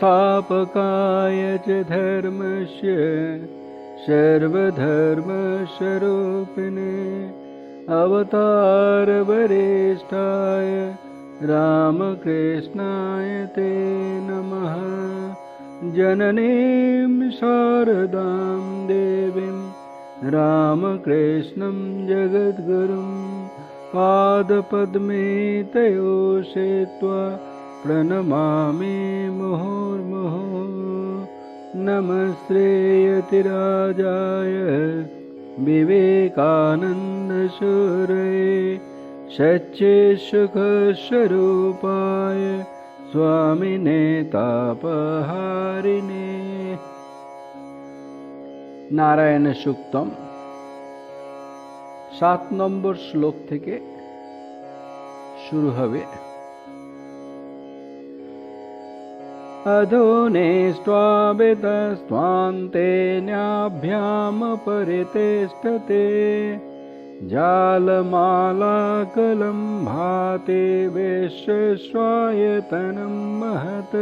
संस्थापकाय च धर्मस्य सर्वधर्मस्वरूपिणे अवतारवरिष्ठाय रामकृष्णाय ते नमः। जननीं शारदां देवीं रामकृष्णं जगद्गुरुं पादपद्मे तयो सेत्वा प्रणमामि मुहुर्मुहुः नमस्तेयतिराजाय विवेकानन्दशूरये सच्चेशुखस्वरूपाय स्वामिने तापहारिणे নারায়ণ সুক্তম সাত নম্বর শ্লোক থেকে শুরু হবে अधोनेष्ट्वावितस्त्वान्तेन्याभ्यामपरितिष्ठते जालमालाकलं भाते विश्वस्वायतनं महत्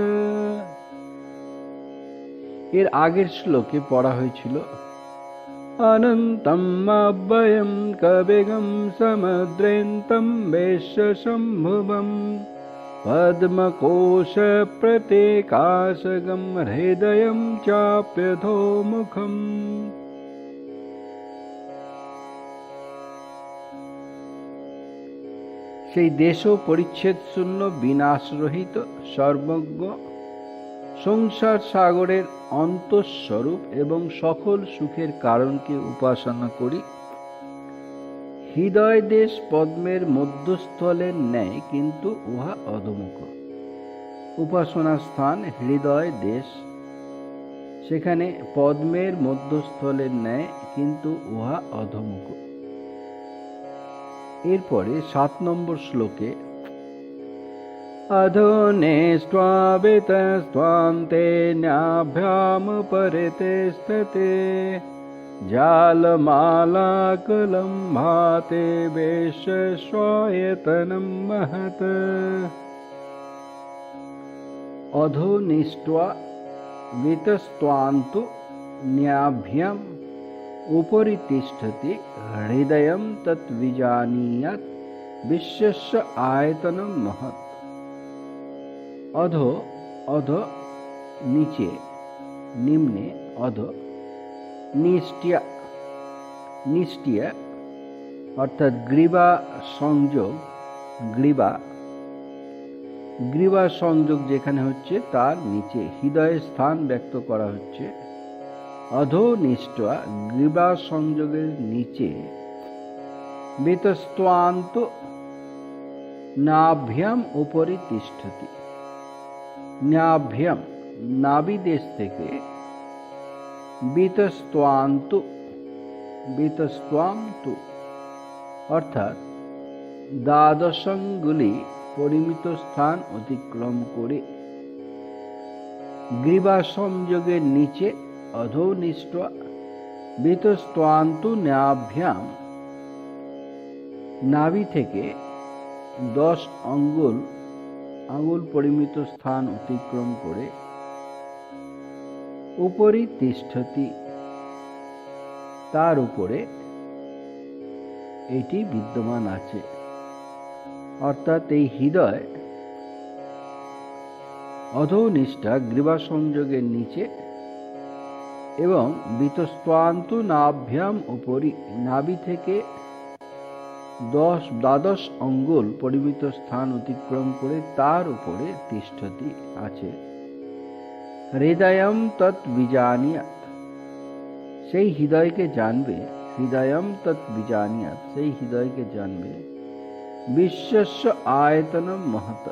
এর আগের শ্লোকে পড়া হয়েছিল অনন্তম অব্যয়ম কবিগম সমুদ্রেন্তম বিশ্বশম্ভুবম পদ্মকোশ হৃদয়ম চাপ্যথো মুখম সেই দেশ পরিচ্ছেদ শূন্য বিনাশরহিত সর্বজ্ঞ সংসার সাগরের অন্তঃস্বরূপ এবং সকল সুখের কারণকে উপাসনা করি। হৃদয় দেশ পদ্মের মধ্যস্থলের ন্যায় কিন্তু উহা অধমুখ উপাসনা স্থান হৃদয় দেশ সেখানে পদ্মের মধ্যস্থলের ন্যায় কিন্তু উহা অধমুখ এরপরে সাত নম্বর শ্লোকে अधोनेष्ट्वावितस्त्वान्तेन्याभ्यामुपरितिष्ठते जालमालाकुलं भाते वेश्वायतनं महत्। अधोनिष्ट्वा वितस्त्वान्तु न्याभ्यम् उपरि तिष्ठति हृदयं तद्विजानीयात् विश्वस्य आयतनं महत्। अधो तत् नीचे निम्ने अध। নিষ্টিয়া নিষ্টিয়া অর্থাৎ গ্রীবা সংযোগ, গ্রীবা গ্রীবা সংযোগ যেখানে হচ্ছে তার নিচে হৃদয়ের স্থান ব্যক্ত করা হচ্ছে। অধনিষ্ঠা গ্রীবা সংযোগের নিচে বেতস্তান্ত নাভ্যাম উপরি তিষ্ঠতি নাভ্যাম নাবি দেশ থেকে বিতস্তান্তু বিতস্তান্তু অর্থাৎ দ্বাদশঙ্গুলি পরিমিত স্থান অতিক্রম করে। গ্রীবা সংযোগের নিচে অধোনিষ্ঠ বিতস্তান্তু নাভ্যাম নাভি থেকে দশ অঙ্গুল আঙুল পরিমিত স্থান অতিক্রম করে। উপরি তিষ্ঠতি। তার উপরে এটি বিদ্যমান আছে। অর্থাৎ এই হৃদয় অধনিষ্ঠা গ্রীবা সংযোগের নিচে এবং বিতস্তান্ত নাভ্যাম উপরি নাভি থেকে দশ দ্বাদশ অঙ্গুল পরিমিত স্থান অতিক্রম করে তার উপরে তিষ্ঠতি আছে। হৃদয়ম তৎ বিজানিয়াত সেই হৃদয়কে জানবে হৃদয়ম তৎ বিজানিয়াত সেই হৃদয়কে জানবে বিশ্বস্য আয়তনম মহৎ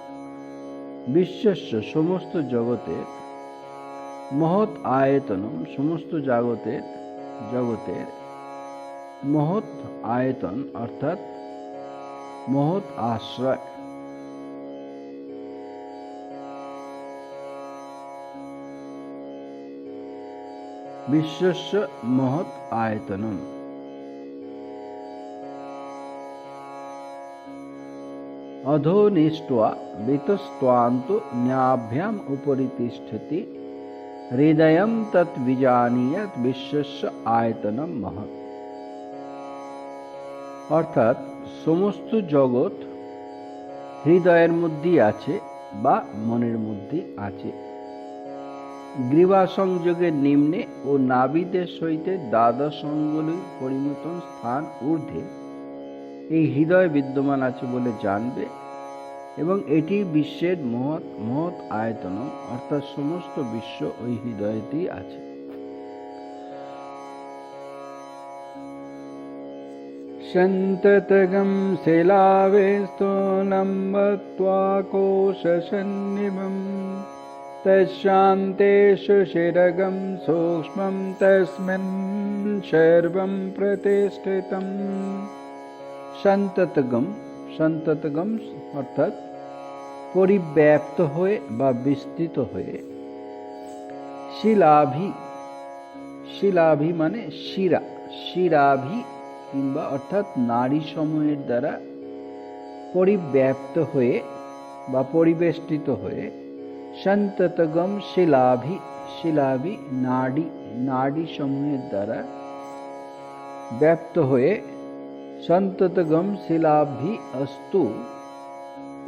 বিশ্বস্য সমস্ত জগতের মহৎ আয়তনম সমস্ত জগতের জগতের মহৎ আয়তন অর্থাৎ মহৎ আশ্রয় বিশ্বস্য মহৎ আয়তনম অধোনিষ্টা বিতস্তান্ত ন্যাভ্যাম উপরি তিষ্ঠতি হৃদয় তৎ বিজানিয়ত বিশ্বস্য আয়তনম মহৎ অর্থাৎ সমস্ত জগৎ হৃদয়ের মধ্যেই আছে বা মনের মধ্যেই আছে। গ্রীবা সংযোগের নিম্নে ও নাবিদের সহিতে দ্বাদশ অঙ্গুলির পরিমতন স্থান ঊর্ধ্বে এই হৃদয় বিদ্যমান আছে বলে জানবে এবং এটি বিশ্বের মহৎ মহৎ আয়তন অর্থাৎ সমস্ত বিশ্ব ওই হৃদয়তেই আছে सन्ततगं शिलावेस्तोलम्बत्वाकोशसन्निभं तशान्तेषु शिरगं सूक्ष्मं तस्मिन् सर्वं प्रतिष्ठितम् সন্ততগম সন্ততগম অর্থাৎ পরিব্যাপ্ত হয়ে বা বিস্তৃত হয়ে শিলাভি শিলাভি মানে শিরা শিরাভি কিংবা অর্থাৎ নারী সময়ের দ্বারা পরিব্যাপ্ত হয়ে বা পরিবেষ্টিত হয়ে সন্ততগম শিলাভি শিলাভি নাডি নাডি সমূহের দ্বারা ব্যাপ্ত হয়ে সন্ততগম শিলাভি অস্তু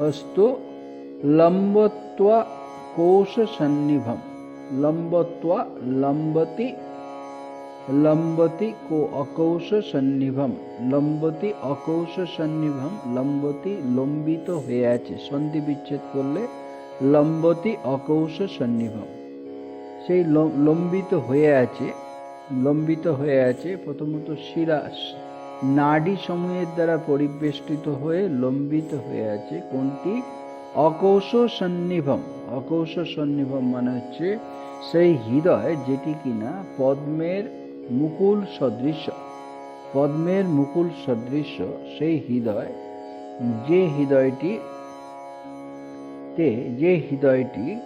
অস্তু লম্বত্বা কোশ সন্নিভম লম্বত্বা লম্বতি লম্বতি কো অকৌশ সন্নিভম লম্বতি অকৌশ সন্নিভম লম্বতি লম্বিত হয়ে আছে সন্ধি বিচ্ছেদ করলে লম্বতি অকৌশ সন্নিভম। সেই লম্বিত হয়ে আছে, লম্বিত হয়ে আছে প্রথমত শিরা নাডি সমূহের দ্বারা পরিবেষ্টিত হয়ে লম্বিত হয়ে আছে কোনটি? অকৌশ সন্নিভম। অকৌশ সন্নিভম মানে হচ্ছে সেই হৃদয় যেটি কিনা পদ্মের মুকুল সদৃশ। পদ্মের মুকুল সদৃশ সেই হৃদয়, যে হৃদয়টি তে যে হৃদয়টি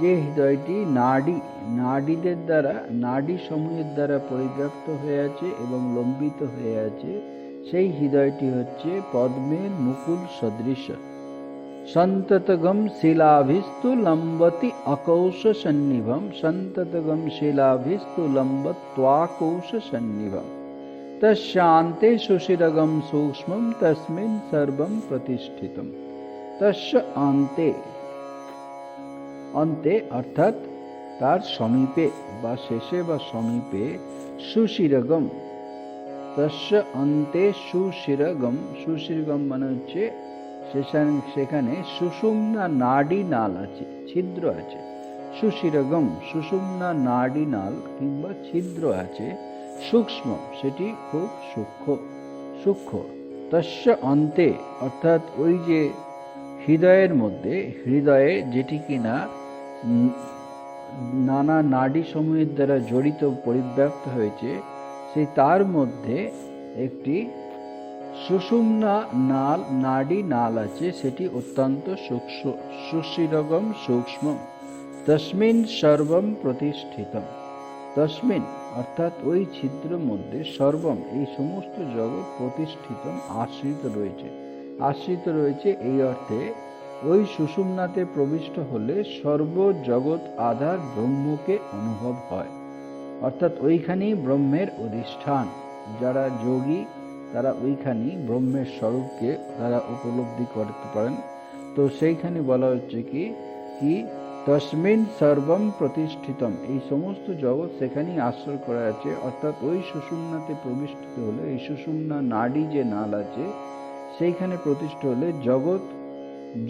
যে হৃদয়টি নাডি, নাডীদের দ্বারা, নাডি সমূহের দ্বারা পরিব্যাপ্ত হয়ে আছে এবং লম্বিত হয়ে আছে, সেই হৃদয়টি হচ্ছে পদ্মের মুকুল সদৃশ। সন্ততগম শিলাভিস্তু লম্বতি অকৌশ সন্নিভম। সন্ততগম শিলাভিস্তু লম্বত্বাকৌশ সন্নিভম। তশান্তে সুশিরগম সূক্ষ্মম, তস্মিন সর্বম প্রতিষ্ঠিতম। তস্য অন্তে। অন্তে অর্থাৎ তার সমীপে বা শেষে বা সমীপে সুশিরগম। তস্য অন্তে সুশিরগম। সুশিরগম মানে হচ্ছে সেখানে সুষুম্না নাডি নাল আছে, ছিদ্র আছে। সুশিরগম, সুষুম্না নাডি নাল কিংবা ছিদ্র আছে, সূক্ষ্ম, সেটি খুব সূক্ষ্ম। সূক্ষ্ম। তস্য অন্তে অর্থাৎ ওই যে হৃদয়ের মধ্যে, হৃদয়ে যেটি কিনা নানা নাডি সমূহের দ্বারা জড়িত, পরিব্যাপ্ত হয়েছে সেই তার মধ্যে একটি সুষুম্না নাল, নাডি নাল আছে, সেটি অত্যন্ত সূক্ষ্ম সুশিরগম সূক্ষ্ম, তসমিন সর্বম প্রতিষ্ঠিতম। তসমিন অর্থাৎ ওই ছিদ্র মধ্যে সর্বম, এই সমস্ত জগৎ প্রতিষ্ঠিত আশ্রিত রয়েছে। আশ্রিত রয়েছে এই অর্থে, ওই সুষুমনাতে প্রবিষ্ট হলে সর্বজগৎ আধার ব্রহ্মকে অনুভব হয়। অর্থাৎ ওইখানেই ব্রহ্মের অধিষ্ঠান। যারা যোগী, তারা ওইখানেই ব্রহ্মের স্বরূপকে তারা উপলব্ধি করতে পারেন। তো সেইখানে বলা হচ্ছে কি কি তসমিন সর্বম প্রতিষ্ঠিতম। এই সমস্ত জগৎ সেখানেই আশ্রয় করা আছে। অর্থাৎ ওই সুষুম্নাতে প্রবিষ্ঠিত হলে, এই সুষুম্না নাডি যে নাল আছে সেইখানে প্রতিষ্ঠা হলে জগৎ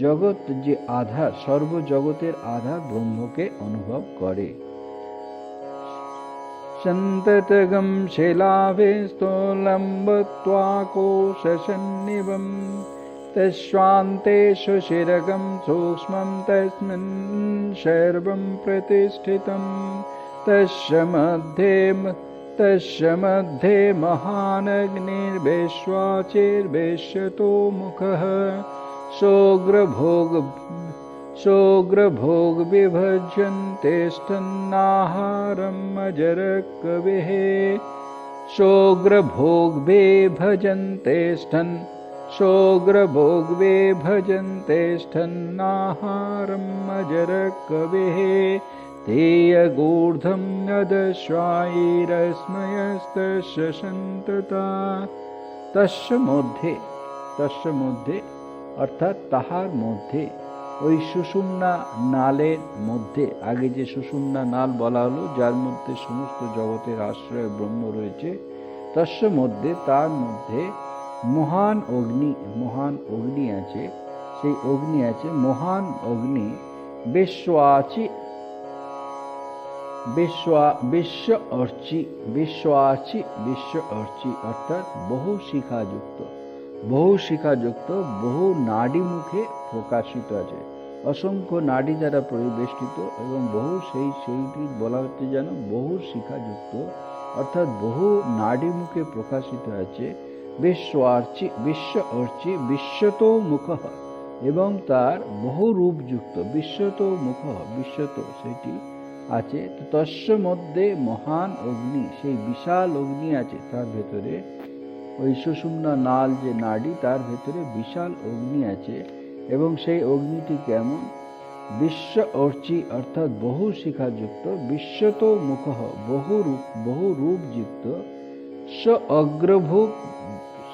জগৎ যে আধা, সর্বজগতের আধা ব্রহ্মকে অনুভব করে। সন্ততগম শিলাভে স্থূলম্বত্বাকোশন্নিবম তস্বান্তেষু শিরগম সূক্ষ্মম, তস্মিন সর্বম প্রতিষ্ঠিতম, তস্য মধ্যে तस्य मग्ध्ये महान् अग्निर्वेश्वाचिर्भेष्यतोमुखः सोग्रभोग अजरकविः मजर भजन्ते स्थन् भजन्तेष्ठन् भजन्ते स्थन्नाहारम् अजरकविः तेयगूर्धं यदश्वायैरस्मयस्तस्य সন্ততা তস্য মধ্যে তস্য মধ্যে অর্থাৎ তাহার মধ্যে ওই সুষুম্না নালের মধ্যে আগে যে সুষুম্না নাল বলা হলো যার মধ্যে সমস্ত জগতের আশ্রয় ব্রহ্ম রয়েছে তস্য মধ্যে তার মধ্যে মহান অগ্নি মহান অগ্নি আছে সেই অগ্নি আছে মহান অগ্নি বিশ্বআচি বিশ্ব বিশ্ব অর্চি বিশ্ব আছি বিশ্ব অর্চি অর্থাৎ বহু শিখাযুক্ত। বহু শিখাযুক্ত, বহু নাডি মুখে প্রকাশিত আছে। অসংখ্য নাডি দ্বারা পরিবেষ্টিত এবং বহু সেই সেইটি বলা হচ্ছে যেন বহু শিখাযুক্ত, অর্থাৎ বহু নাডি মুখে প্রকাশিত আছে। বিশ্ব আর্চি বিশ্ব অর্চি বিশ্বত মুখ এবং তার বহু রূপযুক্ত বিশ্বত মুখ বিশ্বত সেটি আছে তস্য মধ্যে মহান অগ্নি, সেই বিশাল অগ্নি আছে তার ভেতরে। ওই সুষুম্না নাল যে নাডি, তার ভেতরে বিশাল অগ্নি আছে। এবং সেই অগ্নিটি কেমন? বিশ্ব অর্চি অর্থাৎ বহু শিখাযুক্ত, বিশ্বত মুখ বহু রূপ, বহু রূপযুক্ত স অগ্রভূক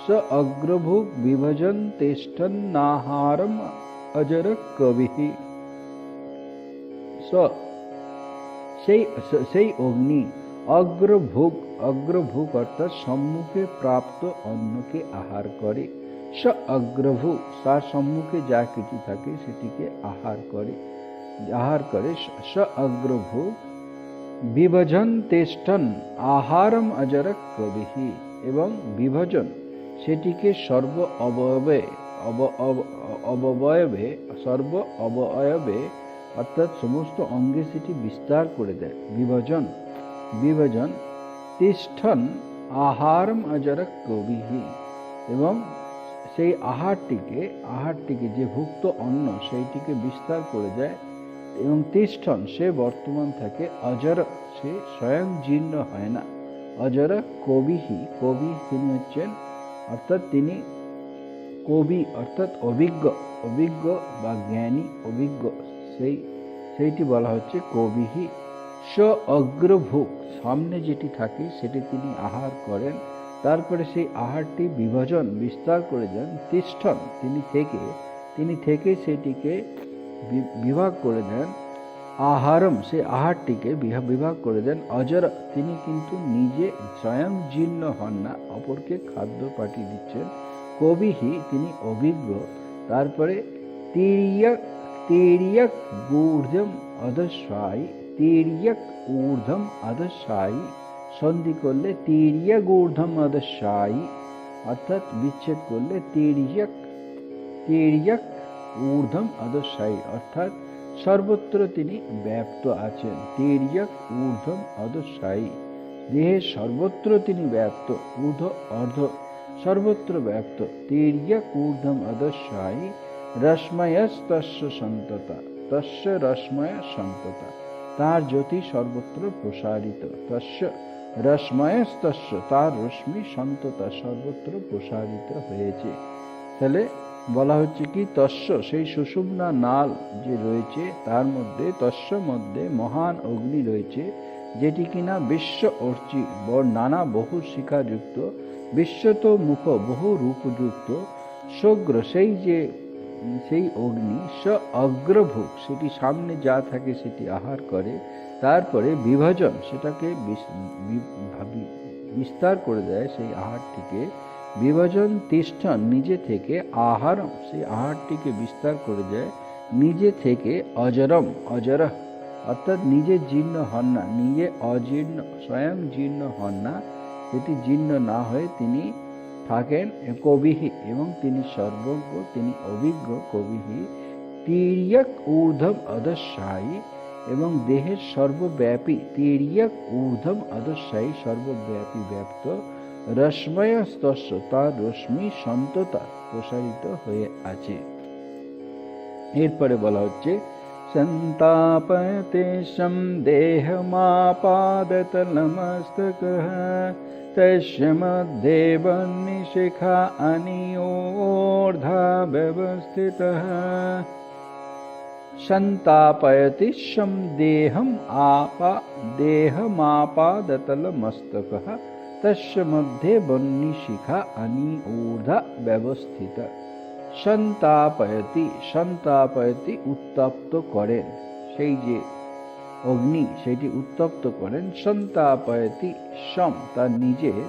স অগ্রভূক বিভজন তেষ্ঠন্নাহারম অজর কবিহি স সেই সেই অগ্নি অগ্রভোগ অগ্রভোগ অর্থাৎ সম্মুখে প্রাপ্ত অন্নকে আহার করে। স অগ্রভোগ তার সম্মুখে যা কিছু থাকে সেটিকে আহার করে আহার করে। স অগ্রভোগ, বিভজন তেষ্টন আহারম অজরক কবিহি এবং বিভজন, সেটিকে সর্ব অবয়বে অব, অবয়বে, সর্ব অবয়বে অর্থাৎ সমস্ত অঙ্গে সেটি বিস্তার করে দেয়। বিভাজন বিভাজন, তিষ্ঠন, আহারম অজরক কবিহি। এবং সেই আহারটিকে আহারটিকে যে ভুক্ত অন্ন, সেইটিকে বিস্তার করে দেয়। এবং তিষ্ঠন, সে বর্তমান থাকে অজর সে স্বয়ং জীর্ণ হয় না। অজর কবিহি, কবি তিনি হচ্ছেন, অর্থাৎ তিনি কবি, অর্থাৎ অভিজ্ঞ অভিজ্ঞ বা জ্ঞানী, অভিজ্ঞ। সেই, সেইটি বলা হচ্ছে কবিহি স অগ্রভোগ। সামনে যেটি থাকে সেটি তিনি আহার করেন। তারপরে সেই আহারটি বিভাজন, বিস্তার করে দেন, তিষ্ঠন। তিনি থেকে তিনি থেকে সেটিকে বিভাগ করে দেন, আহারম। সে আহারটিকে বিভাগ করে দেন। অজর, তিনি কিন্তু নিজে স্বয়ং জীর্ণ হন না, অপরকে খাদ্য পাঠিয়ে দিচ্ছেন। কবিহি, তিনি অভিজ্ঞ। তারপরে তিরিয়ক তির্যক গূর্ধম অধস্বায়ী তির্যক ঊর্ধ্বম অধস্বায়ী সন্ধি করলে তির্যক ঊর্ধ্বম অধস্বায়ী অর্থাৎ বিচ্ছেদ করলে তির্যক তির্যক ঊর্ধ্বম অধস্বায়ী অর্থাৎ সর্বত্র তিনি ব্যাপ্ত আছেন তির্যক ঊর্ধ্বম অধস্বায়ী দেহের সর্বত্র তিনি ব্যাপ্ত ঊর্ধ্ব অর্ধ সর্বত্র ব্যাপ্ত তির্যক ঊর্ধ্বম অধস্বায়ী রশ্ময়স্তস্য সন্ততা, তস্য রশ্ময় সন্ততা। তার জ্যোতি সর্বত্র প্রসারিত, তস্য রশ্ময়স্তস্য তার রশ্মি সন্ততা সর্বত্র প্রসারিত হয়েছে। তাহলে বলা হচ্ছে কি, তস্য, সেই সুষুম্না নাল যে রয়েছে, তার মধ্যে, তস্য মধ্যে মহান অগ্নি রয়েছে, যেটি কিনা বিশ্ব অর্চি নানা বহু শিখাযুক্ত বিশ্বত মুখ বহু রূপযুক্ত সগ্র সেই যে সেই অগ্নি স অগ্রভোগ সেটি সামনে যা থাকে সেটি আহার করে, তারপরে বিভাজন, সেটাকে বিস্তার করে দেয় সেই আহারটিকে। বিভাজন তিষ্ঠান নিজে থেকে আহারম, সেই আহারটিকে বিস্তার করে দেয় নিজে থেকে অজরম অজর অর্থাৎ নিজে জীর্ণ হন না, নিজে অজীর্ণ, স্বয়ং জীর্ণ হন না সেটি জীর্ণ না হয়ে তিনি থাকেন কবিহি এবং তিনি সর্বজ্ঞ, তিনি অভিজ্ঞ কবিহি তিরিয়ক ঊর্ধ্ব অদস্যায়ী এবং দেহের সর্বব্যাপী তিরিয়ক ঊর্ধ্ব অদস্যায়ী সর্বব্যাপী ব্যপ্ত রশ্ময়স্তস্য তার রশ্মি সন্ততা প্রসারিত হয়ে আছে। এরপরে বলা হচ্ছে সন্তাপতে সম দেহমাপাদত নমস্তক मध्ये वह्निशिखा अनियोर्धा व्यवस्थितः सन्तापयति शं देहम् आपा देहमापादतलमस्तकः तस्य मध्ये वह्निशिखा अनिऊर्धा ব্যবস্থিত সন্তাপয়তি সন্তাপয়তি উত্তপ্ত করেন সেই যে অগ্নি সেটি উত্তপ্ত করেন, সন্তাপয়তি সম তার নিজের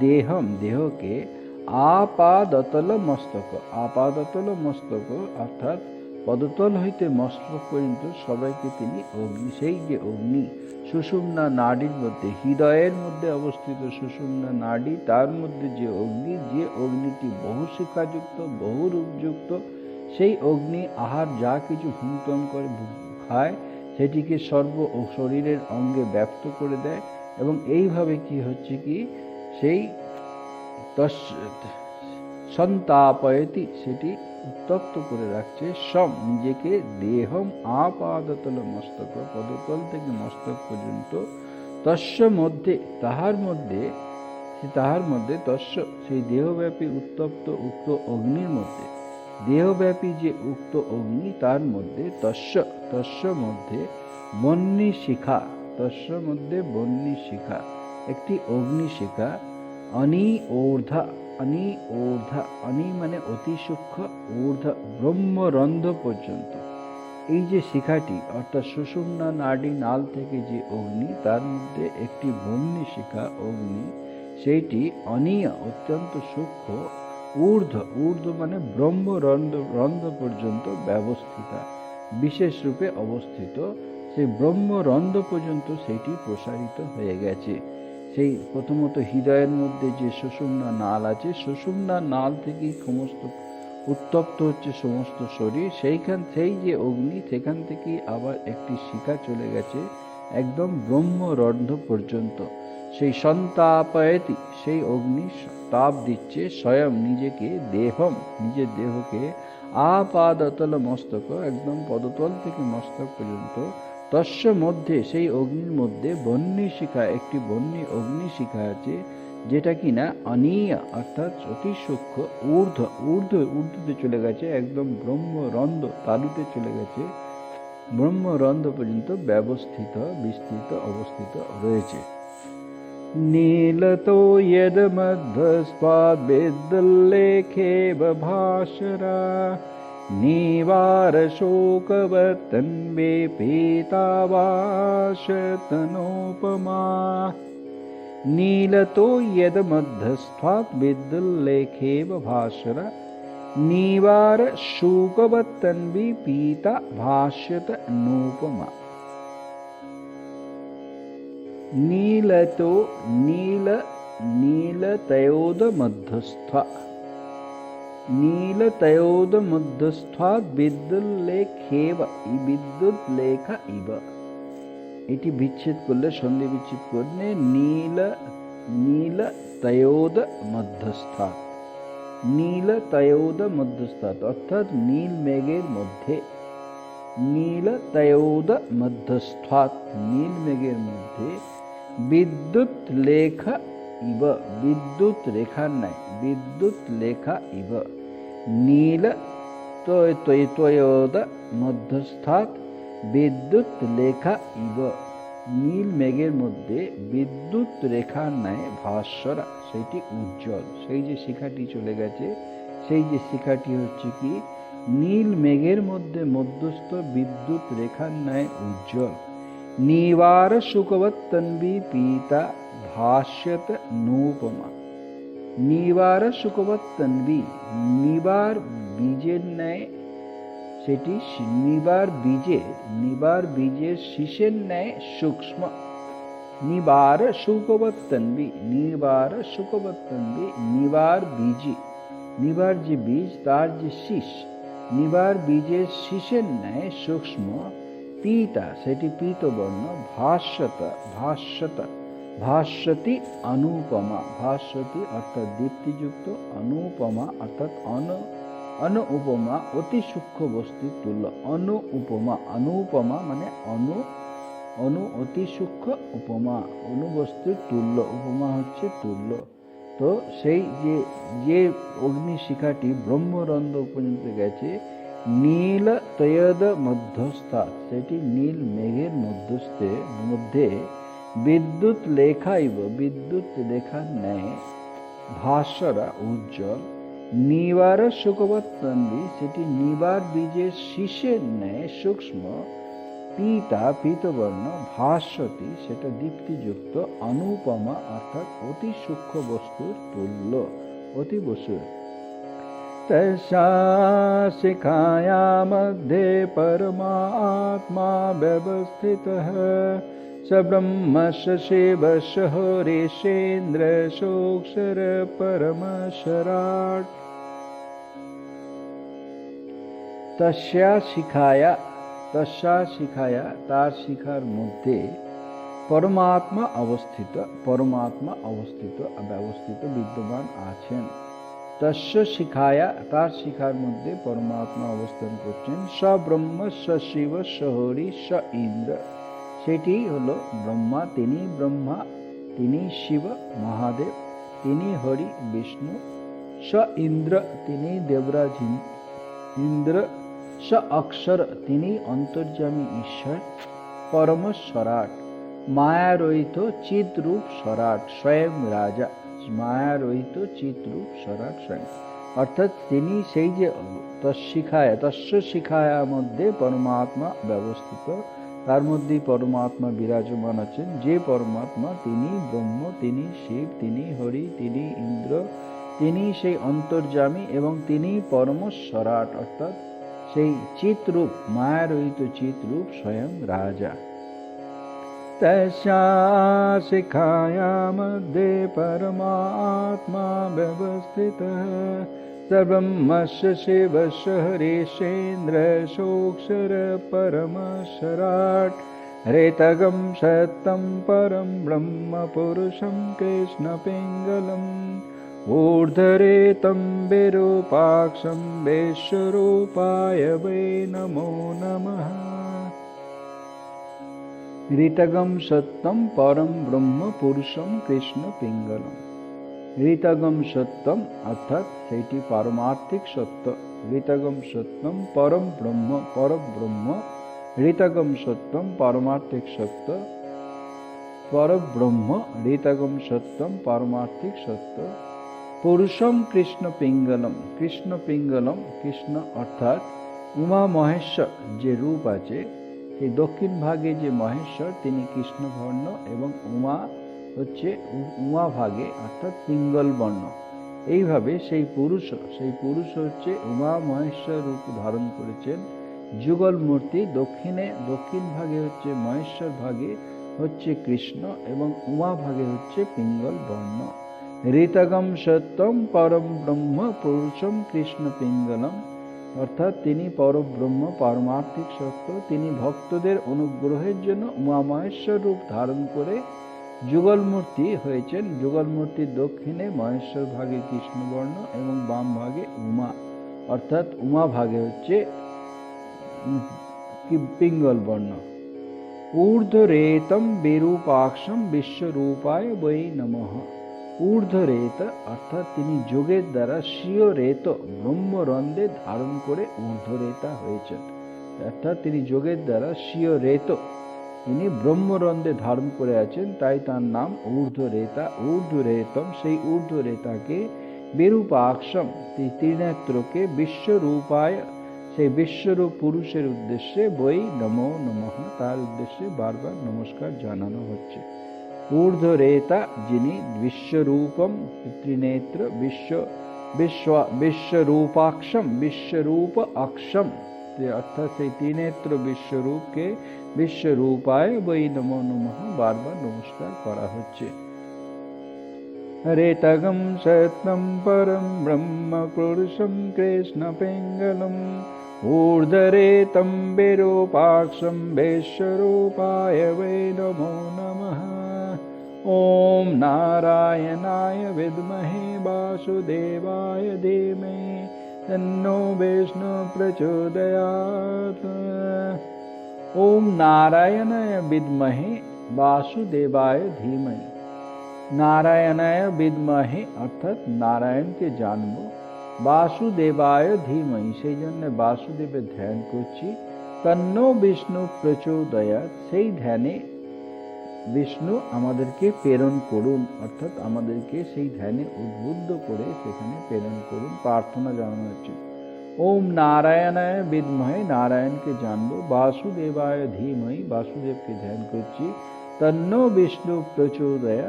দেহম, দেহকে আপাদতল মস্তক আপাদতল মস্তক অর্থাৎ পদতল হইতে মস্তক পর্যন্ত সবাইকে তিনি অগ্নি, সেই যে অগ্নি সুষুম্না নাড়ির মধ্যে, হৃদয়ের মধ্যে অবস্থিত সুষুম্না নাড়ি, তার মধ্যে যে অগ্নি, যে অগ্নিটি বহু শিক্ষাযুক্ত বহু রূপযুক্ত, সেই অগ্নি আহার যা কিছু হুমতন করে, খায় সেটিকে সর্ব ও শরীরের অঙ্গে ব্যক্ত করে দেয় এবং এইভাবে কি হচ্ছে কি? সেই সন্তাপয়তি সেটি উত্তপ্ত করে রাখছে সব নিজেকে দেহম আপাদতল মস্তক, পদতল থেকে মস্তক পর্যন্ত। তস্য মধ্যে, তাহার মধ্যে তাহার মধ্যে, তস্য, সেই দেহব্যাপী উত্তপ্ত উক্ত অগ্নির মধ্যে। দেহব্যাপী যে উক্ত অগ্নি, তার মধ্যে তস্য তস্য মধ্যে বন্যী শিখা, তস্য মধ্যে বন্যী শিখা, একটি অগ্নিশিখা অনি ঊর্ধা অনি ঊর্ধা অনি মানে অতি সূক্ষ্ম ঊর্ধা ব্রহ্মরন্ধ পর্যন্ত। এই যে শিখাটি, অর্থাৎ সুষুম্না নাডি নাল থেকে যে অগ্নি, তার মধ্যে একটি বন্যী শিখা অগ্নি, সেইটি অনিয়া, অত্যন্ত সূক্ষ্ম ঊর্ধ্ব ঊর্ধ্ব মানে ব্রহ্মরন্ধ্র রন্ধ্র পর্যন্ত ব্যবস্থিতা। বিশেষ রূপে অবস্থিত। সেই ব্রহ্মরন্ধ্র পর্যন্ত সেটি প্রসারিত হয়ে গেছে। সেই প্রথমত হৃদয়ের মধ্যে যে সুষুম্না নাল আছে, সুষুম্না নাল থেকেই সমস্ত, উত্তপ্ত হচ্ছে সমস্ত শরীর। সেইখান সেই যে অগ্নি, সেখান থেকেই আবার একটি শিখা চলে গেছে, একদম ব্রহ্মরন্ধ্র পর্যন্ত। সেই সন্তাপয়তি, সেই অগ্নি তাপ দিচ্ছে স্বয়ং নিজেকে দেহম, নিজের দেহকে আপাদতল মস্তক, একদম পদতল থেকে মস্তক পর্যন্ত। তস্য মধ্যে, সেই অগ্নির মধ্যে বন্যী শিখা, একটি বন্যী অগ্নিশিখা আছে, যেটা কি না অনিয়া, অর্থাৎ অতি সূক্ষ্ম, ঊর্ধ্ব ঊর্ধ্ব, ঊর্ধ্বতে চলে গেছে, একদম ব্রহ্মরন্ধ্র তালুতে চলে গেছে। ব্রহ্মরন্ধ্র পর্যন্ত ব্যবস্থিত, বিস্তৃত, অবস্থিত রয়েছে। नीलतो यद्मध्वस्त्वाद्विद्दल्लेखे बभाषरा निवारशोकवतन्वे पीतावाशतनोपमा नीलतो यद्मध्यस्थात् विद्युल्लेखेव भास्वरा निवारशोकवतन्वी पीता भाष्यत नोपमा ನೀಲತೋ ನೀಲ ನೀಲತಯೋದ ಮಧ್ಯಸ್ಥ ನೀಲತಯೋದ ಮಧ್ಯಸ್ಥಾತ್ বিদ্যুৎলেখেব এই বিদ্যুৎ লেখা ইব এটি বিচ্ছেদ করলে সন্ধি বিচ্ছেদ করলে নীল নীল তয়োদ মধ্যস্থাত নীল তয়োদ মধ্যস্থাত অর্থাৎ নীল মেঘের মধ্যে নীল তয়োদ মধ্যস্থাত নীল মেঘের মধ্যে বিদ্যুৎ লেখা ইব, বিদ্যুৎ রেখার নাই, বিদ্যুৎ লেখা ইব। নীল তয়োদ মধ্যস্থাৎ বিদ্যুৎ লেখা ইব। নীল মেঘের মধ্যে বিদ্যুৎ রেখার ন্যায় ভাস্বরা, সেইটি উজ্জ্বল। সেই যে শিখাটি চলে গেছে, সেই যে শিখাটি হচ্ছে কি, নীল মেঘের মধ্যে মধ্যস্থ বিদ্যুৎ রেখার ন্যায় উজ্জ্বল। নিবার শুকবত্তন্বী পীতা ভাষ্যত নূপমা নিবার শুকবত্তন্বী নিবার বীজের ন্যায় সেটি নিবার বীজের নিবার বীজের শীষের ন্যায় সূক্ষ্ম নিবার শুকবত্তন্বী নিবার শুকবত্তন্বী নিবার বীজে নিবার যে বীজ তার যে শীষ নিবার বীজের শীষের ন্যায় সূক্ষ্ম পীতা সেটি পীতবর্ণ ভাষ্যত ভাষ্যত ভাষ্যতি অনুপমা ভাষ্যতি অর্থাৎ দীপ্তিযুক্ত অনুপমা অর্থাৎ অন অন উপমা অতি সূক্ষ্ম বস্তুর তুল্য অনু উপমা অনুপমা মানে অনু অনু অতি সূক্ষ্ম উপমা অনুবস্তুর তুল্য উপমা হচ্ছে তুল্য তো সেই যে যে অগ্নিশিখাটি ব্রহ্মরন্ধ্র পর্যন্ত গেছে নীল তয়দ মধ্যস্থা সেটি নীল মেঘের মধ্যস্থে মধ্যে বিদ্যুৎ লেখাইব বিদ্যুৎ লেখার ন্যায় ভাস্বরা উজ্জ্বল নিবার শুকবত্তন্বী সেটি নিবার বীজের শীষের ন্যায় সূক্ষ্ম পিতা পিতবর্ণ ভাস্বতী সেটা দীপ্তিযুক্ত অনুপমা অর্থাৎ অতি সূক্ষ্ম বস্তুর তুল্য, অতি বসুর। तस्या शिखाया मध्ये परमात्मा व्यवस्थितः स ब्रह्मस्य शिवस्य हरिषेन्द्र शोक्षर परमशराट् তস্যা শিখায়া তস্যা শিখায়া তার শিখার মধ্যে পরমাত্মা অবস্থিত পরমাত্মা অবস্থিত ব্যবস্থিত বিদ্যমান আছেন তস্য শিখায়া তার শিখার মধ্যে পরমাত্মা অবস্থান করছেন স ব্রহ্ম স শিব স হরি স ইন্দ্র সেটি হলো ব্রহ্মা তিনি ব্রহ্মা তিনি শিব মহাদেব তিনি হরি বিষ্ণু স ইন্দ্র তিনি দেবরাজ ইন্দ্র স অক্ষর তিনি অন্তর্যামী ঈশ্বর পরম স্বরাট মায়ারহিত চিৎরূপ স্বরাট স্বয়ং রাজা মায়ারহিত চিত্রূপ স্বরাট স্বয়ং। অর্থাৎ তিনি সেই যে তৎশিখায় তস্য শিখায়া মধ্যে পরমাত্মা ব্যবস্থিত, তার মধ্যেই পরমাত্মা বিরাজমান আছেন। যে পরমাত্মা তিনি ব্রহ্ম, তিনি শিব, তিনি হরি, তিনি ইন্দ্র, তিনি সেই অন্তর্যামী এবং তিনি পরম স্বরাট অর্থাৎ সেই চিত্রূপ মায়ারহিত চিত্রূপ স্বয়ং রাজা। तस्या शिखाया मध्ये परमात्मा व्यवस्थितः। स ब्रह्मस्य शिवस्य हरीशेन्द्रशोक्षर परमशराट्। रेतगं सत्यं परं ब्रह्मपुरुषं कृष्णपिङ्गलम्। ऊर्ध्वरेतं विरूपाक्षं विश्वरूपाय वै नमो नमः ঋতগম সত্যম পরম ব্রহ্ম পুরুষম কৃষ্ণ পিঙ্গলম ঋতগম সত্যম অর্থাৎ সেইটি পারমার্থিক সত্য ঋতগম সত্যম পরম ব্রহ্ম পরব্রহ্ম ঋতগম সত্যম পারমার্থিক সত্য পরব্রহ্ম ঋতগম সত্যম পারমার্থিক সত্য পুরুষম কৃষ্ণ পিঙ্গলম কৃষ্ণ পিঙ্গলম কৃষ্ণ অর্থাৎ উমা মহেশ্বর যে রূপ আছে সেই দক্ষিণ ভাগে যে মহেশ্বর, তিনি কৃষ্ণবর্ণ এবং উমা হচ্ছে উমা ভাগে, অর্থাৎ পিঙ্গল বর্ণ। এইভাবে সেই পুরুষ সেই পুরুষ হচ্ছে উমা মহেশ্বর রূপ ধারণ করেছেন। যুগল মূর্তি দক্ষিণে, দক্ষিণ ভাগে হচ্ছে মহেশ্বর ভাগে হচ্ছে কৃষ্ণ এবং উমা ভাগে হচ্ছে পিঙ্গল বর্ণ। ঋতগম সত্যম পরম ব্রহ্ম পুরুষম কৃষ্ণ পিঙ্গলম। অর্থাৎ তিনি পরব্রহ্ম, পারমার্থিক সত্য তিনি ভক্তদের অনুগ্রহের জন্য উমামহেশ্বর রূপ ধারণ করে যুগলমূর্তি হয়েছেন। যুগলমূর্তির দক্ষিণে মহেশ্বর ভাগে কৃষ্ণবর্ণ এবং বাম ভাগে উমা। অর্থাৎ উমা ভাগে হচ্ছে পিঙ্গল বর্ণ। ঊর্ধ্বরেতম বিরূপাক্ষম বিশ্বরূপায় বৈ নমঃ। ঊর্ধ্বরেত, অর্থাৎ তিনি যোগের দ্বারা স্বীয় রেত ব্রহ্মরন্ধে ধারণ করে ঊর্ধ্বরেতা হয়েছেন। অর্থাৎ তিনি যোগের দ্বারা স্বীয় রেত তিনি ব্রহ্মরন্ধে ধারণ করে আছেন, তাই তার নাম ঊর্ধ্বরেতা। ঊর্ধ্বরেতম, সেই ঊর্ধ্বরেতাকে বিরূপাক্ষম ত্রিনেত্রকে বিশ্বরূপায়, সেই বিশ্বরূপ পুরুষের উদ্দেশ্যে বই নমো নমঃ, তার উদ্দেশ্যে বারবার নমস্কার জানানো হচ্ছে। ঊর্ধ্বরেতা যিনি বিশ্বরূপম ত্রিনেত্র বিশ্ব বিশ্ব বিশ্বরূপাক্ষম বিশ্বরূপ অক্ষম অর্থাৎ সেই ত্রিনেত্র বিশ্বরূপকে বিশ্বরূপায় বৈ নমো নমঃ বারবার নমস্কার করা হচ্ছে रेतगं सत्यं परं ब्रह्मपुरुषं कृष्णपिङ्गलम् ऊर्धरेतं विरूपाक्षं विश्वरूपाय वै नमो नमः ॐ नारायणाय विद्महे वासुदेवाय धीमहि तन्नो विष्णु प्रचोदयात् ওম নারায়ণায় বিদ্মহে বাসুদেবায় ধীমহি নারায়ণায় বিদ্মহে অর্থাৎ নারায়ণকে জানব বাসুদেবায় ধীমহি সেই জন্য বাসুদেবের ধ্যান করছি তন্ন বিষ্ণু প্রচোদয়া সেই ধ্যানে বিষ্ণু আমাদেরকে প্রেরণ করুন, অর্থাৎ আমাদেরকে সেই ধ্যানে উদ্বুদ্ধ করে সেখানে প্রেরণ করুন, প্রার্থনা জানানো হচ্ছে ওম নারায়ণায় বিদ্মহে, নারায়ণকে জানব, বাসুদেবায় ধীমহি, বাসুদেবকে ধ্যান করছি, তন্ন বিষ্ণু প্রচোদয়া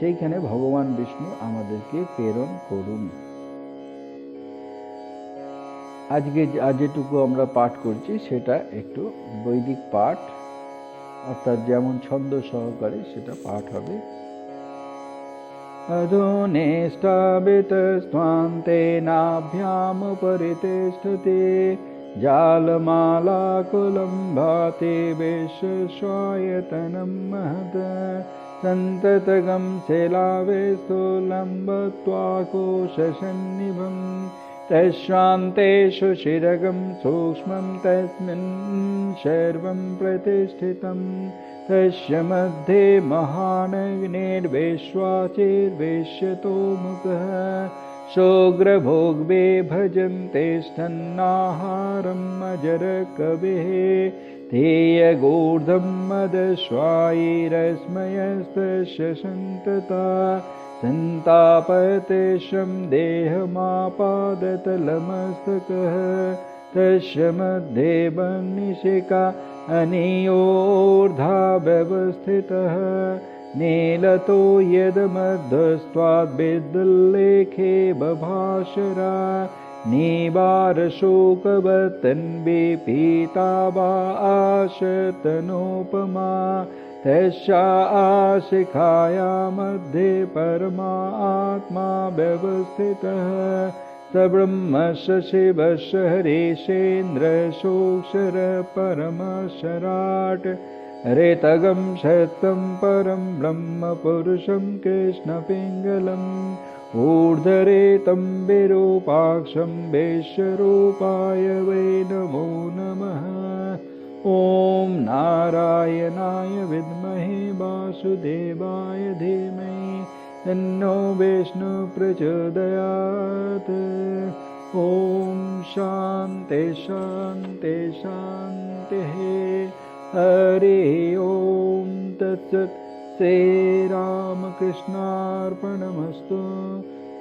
সেইখানে ভগবান বিষ্ণু আমাদেরকে প্রেরণ করুন। আজকে আজ যেটুকু আমরা পাঠ করছি, সেটা একটু বৈদিক পাঠ। অর্থাৎ যেমন ছন্দ সহকারে সেটা পাঠ হবে अधोनेष्टाबितस्त्वान्तेनाभ्यां परितिष्ठते जालमालाकुलं भाते विश्वस्वायतनं महत् सन्ततगं शिलावे स्थूलम्बत्वाकोशसन्निभं तश्वान्तेषु शिरगं सूक्ष्मं तस्मिन् सर्वं प्रतिष्ठितम् तस्य मध्ये महानग्निर्विश्वाचिर्विश्यतो मुखः। सोग्रभोग्वे भजन्ते स्तन्नाहारम् अजरकविः। ध्येयगूर्धं मदश्वायैरस्मयस्तस्य सन्तता सन्तापते शं देहमापादतलमस्तकः तस्य मध्ये वह्निशिका अनियोर्धा व्यवस्थितः नीलतो यदमध्वस्त्वाद्विदुल्लेखे बभाषरा निवारशोकवतन्वे पीता वा आशतनोपमा तस्या आशिखाया मध्ये परमात्मा व्यवस्थितः स ब्रह्मश शिवश हरेशेन्द्रशोक्षर परमशराट् रेतगं शतं परं ब्रह्मपुरुषं कृष्णपिङ्गलम् ऊर्ध्वरेतं विरूपाक्षं वेश्यरूपाय वै नमो नमः ॐ नारायणाय विद्महे वासुदेवाय धीमहि तन्नो विष्णु प्रचोदयात्। ॐ शान्ति शान्ति शान्तिः हरि ॐ तत्सत् श्रीरामकृष्णार्पणमस्तु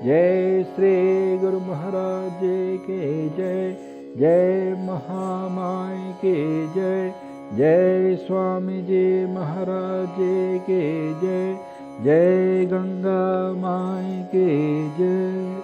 जय श्री गुरु महाराज के जय। जय महामाय के जय जय स्वामी जी महाराज के जय जय गंगा माई के जय।